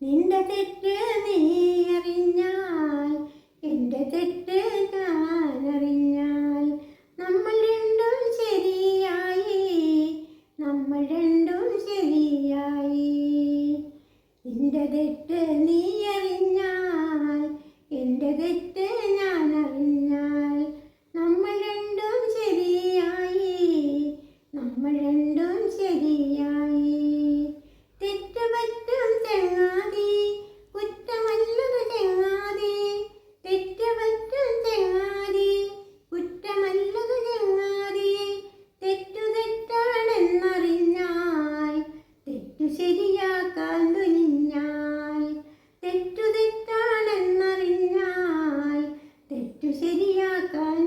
നിന്റെ തെറ്റ് നീ അറിഞ്ഞാൽ എന്റെ തെറ്റ് ഞാൻ അറിഞ്ഞാൽ നമ്മൾ രണ്ടും ശരിയായി നമ്മൾ രണ്ടും ശരിയായി. നിന്റെ തെറ്റ് നീ അറിഞ്ഞാൽ എന്റെ തെറ്റ് ഞാൻ അറിഞ്ഞാൽ നമ്മൾ രണ്ടും ശരിയായി നമ്മൾ രണ്ടും ശരിയായി. ശരിയാക്കാൻ തുനിഞ്ഞാൽ തെറ്റു തെറ്റാണെന്നറിഞ്ഞാൽ തെറ്റു ശരിയാക്കാൻ